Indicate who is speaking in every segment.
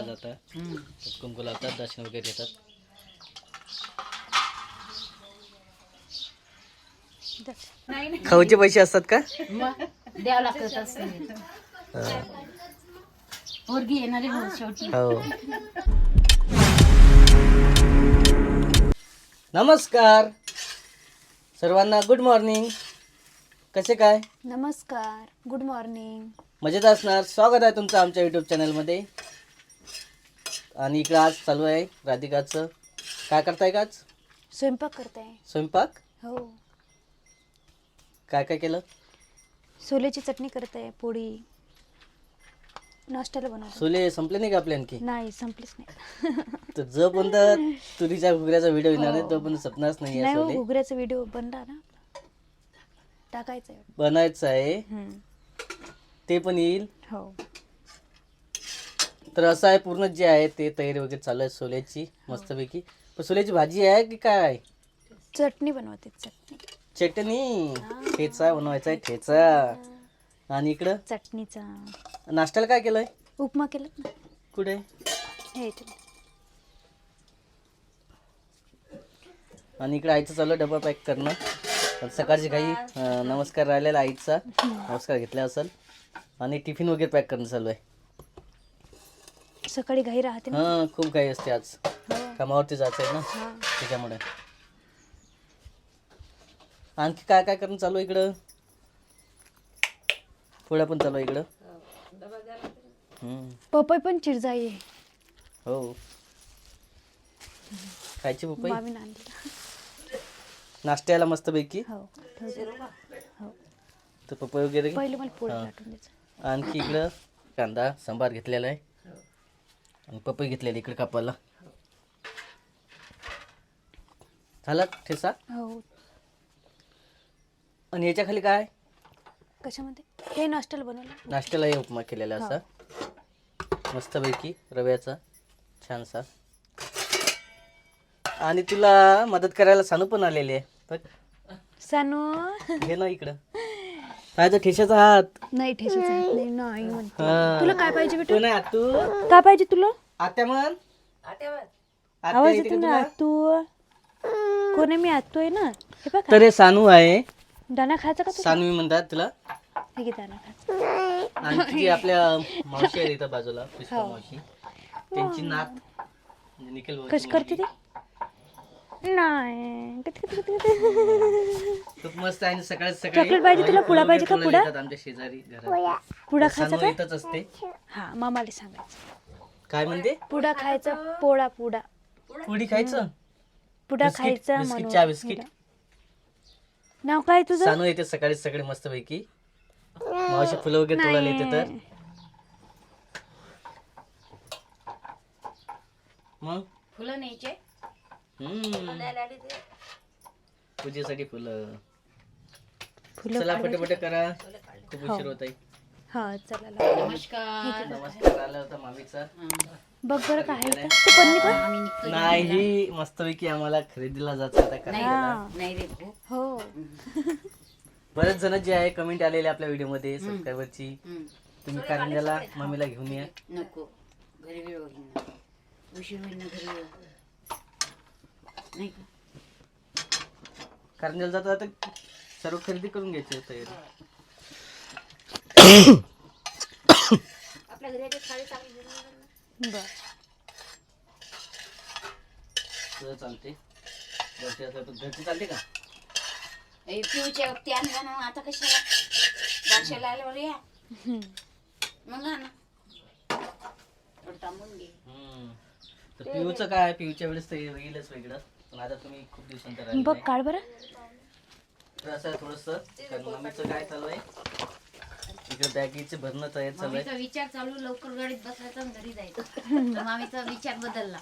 Speaker 1: आज आता कुंकू लावतात दर्शन वगैरे घेतात. खाऊचे पैसे असतात का?
Speaker 2: द्यावं लागतं तसं पोरगी येणारी हो शेवटी.
Speaker 1: हो. नमस्कार. सर्वांना गुड मॉर्निंग कसे काय?
Speaker 3: नमस्कार. गुड मॉर्निंग
Speaker 1: मजेत असणार. स्वागत आहे तुमचं आमच्या यूट्यूब चॅनलमध्ये आणि इकडं आज चालू आहे राधिकाचं. काय करताय का आज?
Speaker 3: स्वयंपाक करताय.
Speaker 1: स्वयंपाक?
Speaker 3: हो.
Speaker 1: काय काय केलं?
Speaker 3: सोल्याची चटणी करताय पोळी. नाश्त्याला बनवतो
Speaker 1: सोले संपले नाही का आपले आणखी?
Speaker 3: नाही संपलीच नाही.
Speaker 1: तर जोपर्यंत तुरीच्या घुगऱ्याचा व्हिडिओ येणार नाही तोपर्यंत सपनाच नाही आहे
Speaker 3: नाही हो
Speaker 1: सोले.
Speaker 3: घुगऱ्याचा व्हिडिओ बनला ना. टाकायचा आहे.
Speaker 1: बनायचं आहे.
Speaker 3: हम्म.
Speaker 1: ते पण येईल.
Speaker 3: हो.
Speaker 1: तर असं आहे पूर्ण जे आहे ते तयारी वगैरे चालू आहे सोल्याची मस्तपैकी. पण सोल्याची भाजी आहे की काय? आहे
Speaker 3: चटणी बनवते चटणी.
Speaker 1: चटणी? ठेचा बनवायचा आहे ठेचा. आणि इकडं?
Speaker 3: चटणीचा.
Speaker 1: नाश्त्याला काय केलंय?
Speaker 3: उपमा केलात ना.
Speaker 1: कुठे?
Speaker 3: हे इथे.
Speaker 1: आणि इकडे आईचं चालू आहे डबा पॅक करणं. सकाळची काही अं, नमस्कार राहिलेला आईचा. नमस्कार घेतला असेल. आणि टिफिन वगैरे पॅक करणं चालू आहे.
Speaker 3: सकाळी घाई राहते ना?
Speaker 1: हां खूप काही असते आज.
Speaker 3: हो.
Speaker 1: कामावरती जायचं आहे ना?
Speaker 3: हा.
Speaker 1: त्याच्यामुळे. आणखी काय काय करणं चालू आहे इकडं? पोळ्या पण चालू आहे इकडं. हम्म.
Speaker 3: पपई पण चिरजाई आहे.
Speaker 1: हो. खायची पपई? नाश्त्याला मस्तपैकी?
Speaker 3: हो. ठेवते. हो.
Speaker 1: तर पपई वगैरे?
Speaker 3: पहिले मला पोळी
Speaker 1: हा.
Speaker 3: लाटून द्यायचं.
Speaker 1: आणखी इकडं कांदा सांबार घेतलेला आहे. आणि पपई घेतलेली इकडे कापायला. झाला ठेसा?
Speaker 3: हो.
Speaker 1: आणि याच्या खाली काय?
Speaker 3: कशामध्ये? हे नाश्त्याला बनवलं.
Speaker 1: नाश्त्याला हे उपमा केलेला असा. मस्तपैकी रव्याचा छानसा. आणि तुला मदत करायला सानू पण आलेली आहे. बघ.
Speaker 3: सानू?
Speaker 1: घे ना इकडं. काय तर ठेशाचा हात.
Speaker 3: नाही ठेचायचं नाही नाही म्हणते.
Speaker 1: हा.
Speaker 3: तुला काय पाहिजे बेटा?
Speaker 1: तू नाही तू?
Speaker 3: काय पाहिजे तुला?
Speaker 1: आत्या म्हण. आत्या
Speaker 3: आवाज
Speaker 1: येते
Speaker 3: ना
Speaker 1: तुला?
Speaker 3: तू कोणी मी आतोय ना? हे बघ
Speaker 1: तर हे सानू आहे.
Speaker 3: दाना खायचा का तू
Speaker 1: सानवी म्हणतात तुला.
Speaker 3: हे घे दाना खायचा
Speaker 1: आणि जी आपल्या मावशी आहे इथं बाजूला पुष्पा मावशी. त्यांची नात म्हणजे निखिल भाऊची
Speaker 3: कशी करते ती? नाही. किती- किती- किती- किती.
Speaker 1: खूप मस्त आहे आणि सकाळी सकाळी
Speaker 3: चॉकलेट पाहिजे तुला? पुडा पाहिजे का? पुडा?
Speaker 1: येतात आमच्या शेजारी घरात.
Speaker 3: पुडा. खायचा
Speaker 1: सानू
Speaker 3: का?
Speaker 1: इथंच असते.
Speaker 3: हा मामाला सांगायचं.
Speaker 1: काय म्हणते?
Speaker 3: पुडा खायचा पोळा पुडा.
Speaker 1: पुडी खायचं?
Speaker 3: पुडा
Speaker 1: बिस्किट-
Speaker 3: खायचा
Speaker 1: बिस्किट,
Speaker 3: म्हणून.
Speaker 1: चहा बिस्किट.
Speaker 3: पुडा. नाव काय तुझं?
Speaker 1: सानू येते सकाळी सकाळी मस्त पैकी. मावशी फुलं वगैरे तोडायला येते तर. मग?
Speaker 2: फुलं न्यायचे.
Speaker 1: हम्म. पूजेसाठी फुलं.
Speaker 3: फुलं
Speaker 1: चला
Speaker 3: काढायची.
Speaker 1: पटे करा. खूप उशीर होत आहे
Speaker 3: हा चला लाव.
Speaker 2: नमस्कार.
Speaker 1: नमस्कार आला होता मामीचा.
Speaker 3: बघ बरं काय आहे इथं. तू पन्नी बघ
Speaker 2: आम्ही निघतो
Speaker 1: नाही मस्तपैकी आम्हाला खरेदीला जायचं आता
Speaker 3: हा.
Speaker 2: नाही रे भाऊ.
Speaker 3: हो.
Speaker 1: बरेच जण जे आहे कमेंट आलेले आपल्या व्हिडिओमध्ये सबस्क्रायबरची
Speaker 2: हम्म.
Speaker 1: तुम्ही कारंजाला मम्मीला घेऊन या.
Speaker 2: नको. घरी वेळ होईल ना. उशीर होईल ना घरी वेळ नाही का?
Speaker 1: कारंजाला जाता जाता सर्व खरेदी करून घ्यायची तयारी. चालते घरचे चालते का?
Speaker 2: पिऊच्या वक्ती आणला ना आता कशाला? बादशाला आल्यावर या. मग आणा. थोडं थांबून घे.
Speaker 1: हम्म. तर पिऊचं काय पिऊच्या वेळेस तर येईलच वेगळं. पण आता तुम्ही खूप दिवसांतर
Speaker 3: बघ. काढ बरं.
Speaker 1: तर असं थोडस. मम्मीचं काय चालू आहे? इकडे बॅगीचे भरणं तयार चालू आहे.
Speaker 2: मामीचा विचार चालू लवकर गाडीत बसायचा आणि घरी जायचं. मामीचा विचार बदलला.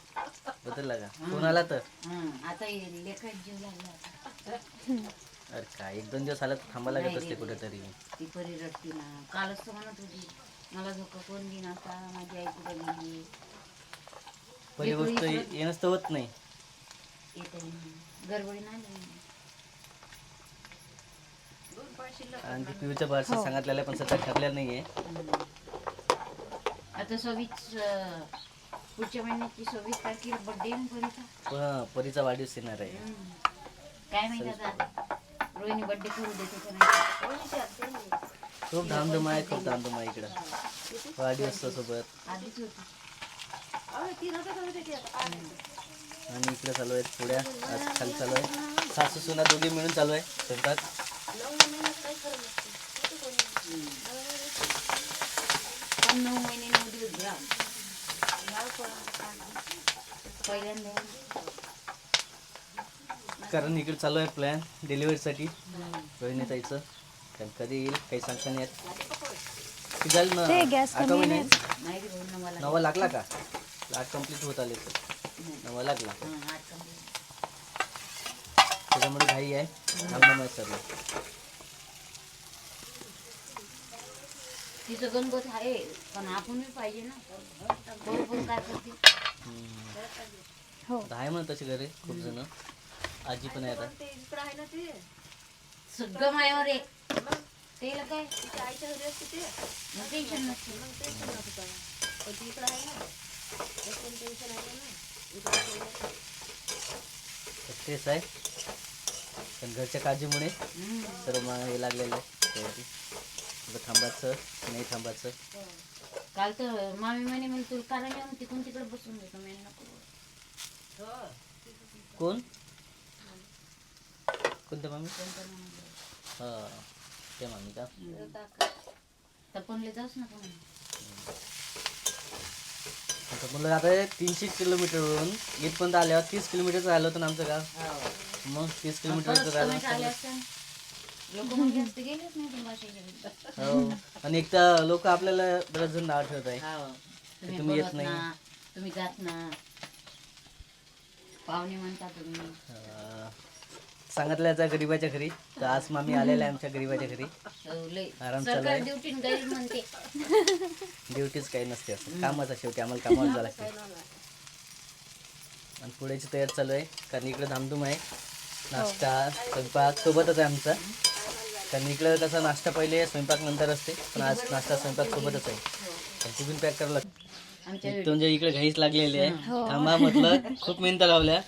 Speaker 1: बदलला का? फोन आला तर?
Speaker 2: हं, आता हे लेकरात जीव लागला आता.
Speaker 1: अरे काय एक दोन दिवस आला तर थांबा लागत असते कुठेतरी.
Speaker 2: ती परी रडती ना. कालच तर म्हणत होती मला झोका कोण देईन आता माझी आई कुठे गेली?
Speaker 1: पहिली गोष्ट येणंच तर होत नाही.
Speaker 2: येते गडबडी नाही
Speaker 1: आणि पिऊच्या बारसं सांगितलेलं आहे, पण सध्या ठरलेलं नाहीये.
Speaker 2: आता सव्वीस अं, पुढच्या महिन्याची सव्वीस तारखेला बर्थडे परीचा?
Speaker 1: हा, परीचा वाढदिवस येणार आहे.
Speaker 2: काय माहिती आता? रोहिणी बर्थडे करू देते का नाही
Speaker 1: खूप धामधूम आहे खूप धामधूम आहे इकडं. वाढदिवस सोबत.
Speaker 2: आधीच होती.
Speaker 1: आणि इकडे चालू आहेत पुढ्या. आज खाली चालू आहे. सासू सुना दोघे मिळून चालू आहे स्वयंपाक.
Speaker 2: पण नऊ महिने नऊ दिवस घ्या पहिल्यांदा
Speaker 1: कारण इकडे चालू आहे प्लॅन डिलिव्हरीसाठी रोहिणी ताईचं. कारण कधी येईल काही सांगता नाही येत. झालं ना.
Speaker 3: ते गॅस
Speaker 1: आठवा
Speaker 3: कमी
Speaker 1: महिने.
Speaker 2: नाही. रे भाऊ ना मला
Speaker 1: नवा लागला का? आठ कंप्लीट होत आले तर. नवा लागला.
Speaker 2: हं, आठ कंप्लीट.
Speaker 1: त्याच्यामुळे घाई आहे. आहे सर्व
Speaker 2: तिचं गणपत आहे पण आपण पाहिजे ना. काय करते
Speaker 3: हो.
Speaker 1: आहे म्हणून तसे घरी खूप जण. आजी पण आहे आता.
Speaker 2: सगळं मायावर आहे. त्याला काय? मग टेन्शन नसते.
Speaker 1: तर तेच आहे. पण घरच्या काळजीमुळे. सर्व मग हे लागलेलं आहे. आता थांबायचं नाही थांबायचं.
Speaker 2: काल तर मामी म्हणे मला तुला कारण येऊन तिकडून तिकडे बसून देतो मी नको.
Speaker 1: कोण? कोणत्या मामी? हा त्या मामी का?
Speaker 2: तपनले जाऊच ना पण
Speaker 1: आता म्हणलं आता हे तीनशे किलोमीटरवरून इथपर्यंत आल्यावर तीस किलोमीटरचं राहिलं होतं ना आमचं गाव. मग तीस किलोमीटरचं राहिलं. हो. आणि एक तर लोक आपल्याला बरेच जण नाव ठेवत आहे
Speaker 2: हाव. तुम्ही
Speaker 1: तुम्ही येत
Speaker 2: बोलत
Speaker 1: नाही.
Speaker 2: ना तुम्ही जात ना. पाहुणे म्हणता तुम्ही.
Speaker 1: अं, सांगितल्याचा गरीबाच्या घरी. तर आज मामी आलेल्या आहे आमच्या गरीबाच्या घरी. आराम चालू
Speaker 2: सरकार
Speaker 1: आहे. ड्युटीच काही नसते असं. कामाचं शेवटी आम्हाला कामावर जावं लागते. आणि पुढेची तयारी चालू आहे. कारण इकडे धामधूम आहे. नाश्ता स्वयंपाक सोबतच आहे आमचा. कारण इकडं कसं नाश्ता पहिले स्वयंपाक नंतर असते. पण आज नाश्ता स्वयंपाक सोबतच आहे. टिफिन पॅक करावं लागतं. म्हणजे इकडे घाईच लागलेली आहे थांबा म्हटलं खूप मेहनत लावल्या.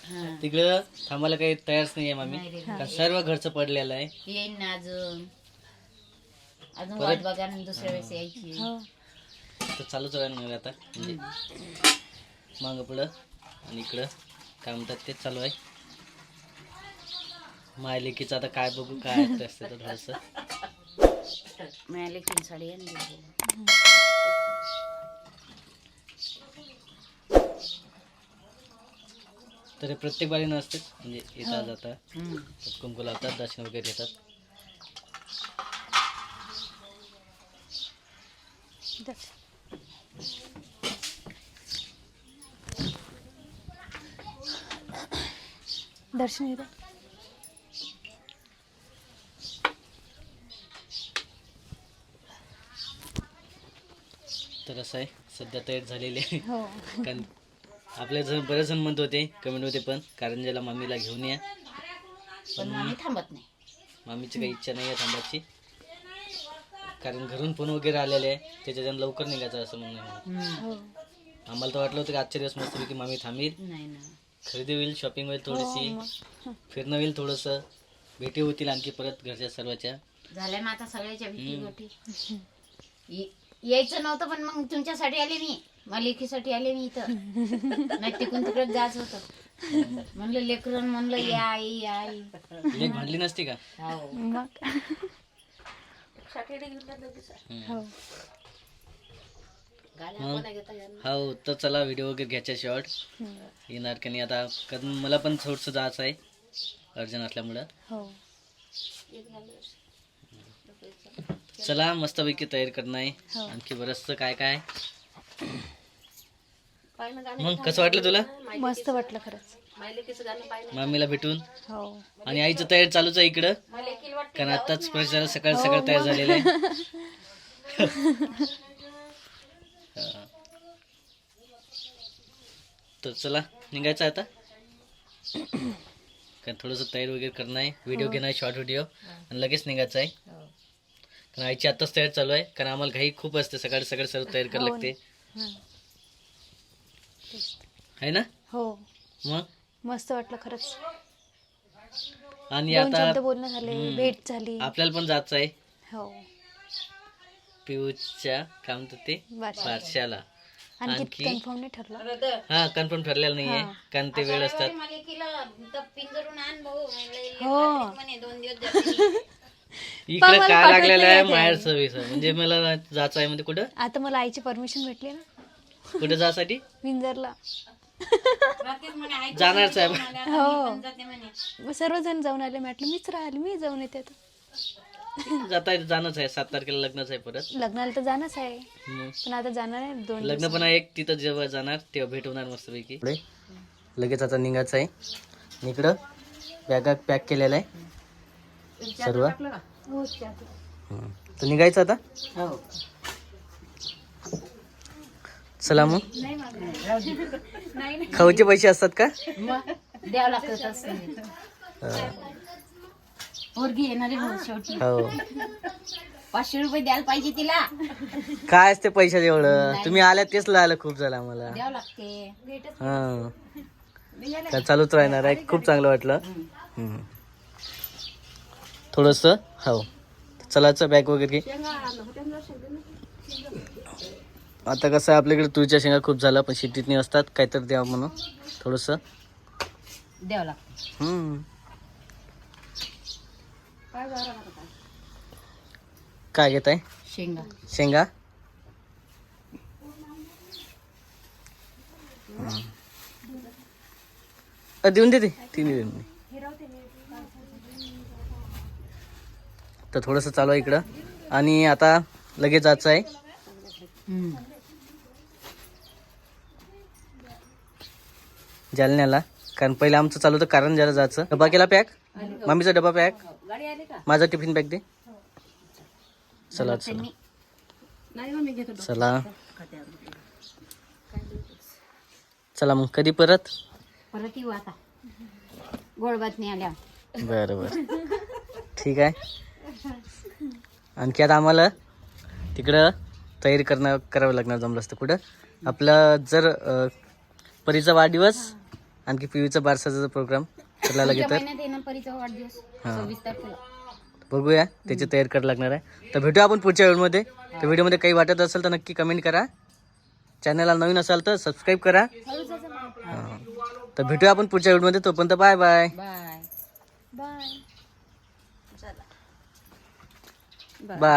Speaker 1: तिकडं थांबायला काही तयारच नाही आहे मामी सर्व घरचं पडलेलं आहे.
Speaker 2: येईन ना अजून. अजून वाट बघा ना दुसऱ्या वेळेस यायची.
Speaker 3: हो.
Speaker 1: तर चालूच राहणार आता. म्हणजे मागं पुढं आणि इकडं. काय म्हणतात तेच चालू आहे. मायलेकीचं आता काय बघू काय असतं तर थोडंसं.
Speaker 2: मिळाले तीन साडी
Speaker 1: तर हे प्रत्येक बारी नसतेच म्हणजे येता जाता.
Speaker 2: हम्म.
Speaker 1: कुंकू लावतात दर्शन वगैरे घेतात.
Speaker 3: दर्शन. दर्शन येतं
Speaker 1: तर असं आहे. सध्या तयार झालेली आहे.
Speaker 3: हो.
Speaker 1: कारण आपल्या जण बरेच जण म्हणत होते कमेंट होते पण कारंजाला मम्मीला घेऊन या.
Speaker 2: पण आम्ही थांबत नाही.
Speaker 1: मामीची काही इच्छा नाही आहे थांबायची. कारण घरून फोन वगैरे आलेले आहे त्याच्याच्यानं लवकर निघायचं असं म्हणणं.
Speaker 3: हो.
Speaker 1: आम्हाला तर वाटलं होतं की आजच्या दिवस मस्त की मामी थांबील.
Speaker 2: नाही ना.
Speaker 1: खरेदी होईल शॉपिंग होईल थोडीशी.
Speaker 3: मग.
Speaker 1: फिरणं होईल थोडंसं. भेटी होतील आणखी परत घरच्या सर्वाच्या.
Speaker 2: झाल्या ना आता सगळ्याच्या भीती गोटी. ये- यायचं नव्हतं पण मग तुमच्यासाठी आले मी. मालिकेसाठी आले मी इथं. नाही तिकडून तिकडे जायचं होतं. म्हणलं लेकरं म्हणलं या आई या आई.
Speaker 1: लेख भांडली नसती का?
Speaker 2: हो.
Speaker 3: मग. हो
Speaker 1: हो तर चला व्हिडिओ वगैरे घ्यायचा शॉर्ट. येणार की नाही आता? कारण मला पण थोडंसं जायचं आहे. अर्जंट असल्यामुळं.
Speaker 3: हो.
Speaker 1: चला मस्तपैकी तयारी करणं आहे.
Speaker 3: हो.
Speaker 1: आणखी बरंचसं काय काय? मग कसं वाटलं तुला?
Speaker 3: मस्त वाटलं खरंच.
Speaker 1: मामीला भेटून?
Speaker 3: हो.
Speaker 1: आणि आईचं तयारी चालूच आहे इकडं. कारण आताच फ्रेश झालं सकाळ सकाळ तयार झालेलं आहे. हा. तर चला निघायचं आता. कारण थोडंसं तयारी वगैरे करणं आहे. व्हिडिओ घेणं आहे शॉर्ट व्हिडिओ आणि लगेच निघायचं आहे.
Speaker 2: हो.
Speaker 1: कारण आईची आत्ताच तयारी चालू आहे. कारण आम्हाला घाई खूप असते. सकाळी सकाळी सर्व तयारी करावी
Speaker 3: हो.
Speaker 1: लागते.
Speaker 3: हं. तेच.
Speaker 1: आहे ना?
Speaker 3: हो.
Speaker 1: मग?
Speaker 3: मस्त वाटलं खरंच.
Speaker 1: आणि
Speaker 3: दोन
Speaker 1: आता
Speaker 3: शब्द बोलणं झाले.
Speaker 1: हम्म.
Speaker 3: भेट झाली.
Speaker 1: आपल्याला पण जायचं आहे.
Speaker 3: हो.
Speaker 1: पियूच्या काय म्हणतात ते?
Speaker 3: बारशा.
Speaker 1: बारशाला
Speaker 3: आणखी
Speaker 1: आणखी?
Speaker 3: कन्फर्म नाही ठरलं.
Speaker 1: हा कन्फर्म ठरलेलं नाहीये.
Speaker 3: हा.
Speaker 1: कारण ते वेळ असतात.
Speaker 3: हो.
Speaker 2: म्हणे दोन दिवस जातील.
Speaker 1: इकडे
Speaker 3: मला पाठवत
Speaker 1: लागलेलं आहे माहेर सर्व्हिस म्हणजे मला जायचं आहे म्हणजे कुठं?
Speaker 3: आता मला आईची परमिशन भेटली ना.
Speaker 1: कुठं जायसाठी?
Speaker 3: विंजरला.
Speaker 1: जाणारच आहे
Speaker 3: हो. सर्वजण जाऊन आले म्हटलं मीच राहिले मी जाऊन येते आता.
Speaker 1: जाता येत जाणंच आहे सात तारखेला लग्नच आहे परत.
Speaker 3: लग्नाला तर जाणंच आहे.
Speaker 1: मग
Speaker 3: पण आता जाणार आहे दोन
Speaker 1: लग्न पण आहे एक तिथं जेव्हा जाणार तेव्हा भेट होणार मस्तपैकी लगेच आता निघायचं आहे. आणि इकडं बॅगा पॅक केलेला आहे. सर्व? हं. तर निघायचं आता? चला मग. खाऊचे पैसे असतात का? हं. हो.
Speaker 2: पाचशे रुपये द्यायला पाहिजे तिला.
Speaker 1: काय असते पैशाचं एवढं? तुम्ही आल्या तेच लागलं खूप झालं आम्हाला.
Speaker 2: द्यावं लागते.
Speaker 1: हा. चालूच राहणार आहे. खूप चांगलं वाटलं. हम्म. थोडस हो. चलाचं बॅग वगैरे. आता कसं आहे आपल्याकडे तुळच्या शेंगा खूप झाला पण शेतीत नाही असतात काहीतरी द्यावं म्हणून. थोडस.
Speaker 2: द्यावं लागतं.
Speaker 1: काय घेत आहे
Speaker 2: शेंगा?
Speaker 1: शेंगा देऊन देते तिने देऊन दे तर थोडंसं चालू आहे इकडं. आणि आता लगेच जायचं आहे. जालन्याला. कारण पहिलं आमचं चालू होतं कारण जरा जायचं. डबा केला पॅक? मम्मीचा डबा पॅक? माझा टिफिन पॅक दे. चला चला. चला. चला मग कधी परत?
Speaker 2: परत येऊ आता. गोड बातमी आल्या.
Speaker 1: बरं बरं. ठीक आहे. आणखी आता आम्हाला तिकडं तयारी करणं करावं लागणार जमलं असतं. कुठं? आपलं जर परीचा वाढदिवस आणखी पिवीचा बारसाचा प्रोग्राम करायला तर बघूया त्याची तयारी करायला लागणार आहे. तर भेटूया आपण पुढच्या व्हिडिओमध्ये. त्या व्हिडिओमध्ये काही वाटत असेल तर नक्की कमेंट करा. चॅनलला नवीन असाल तर सबस्क्राईब करा. तर भेटूया आपण पुढच्या व्हिडिओमध्ये. तोपर्यंत bye bye
Speaker 2: bye
Speaker 3: bye
Speaker 1: bye